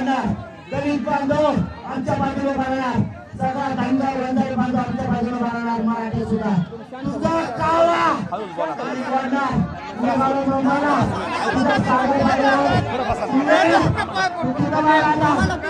राहणार दलित बांधव आमच्या बाजूला राहणार सगळा धनगर वंजारी बांधव आमच्या बाजूला राहणार मराठी सुद्धा तुझा कावळा तुझा सागू तुझा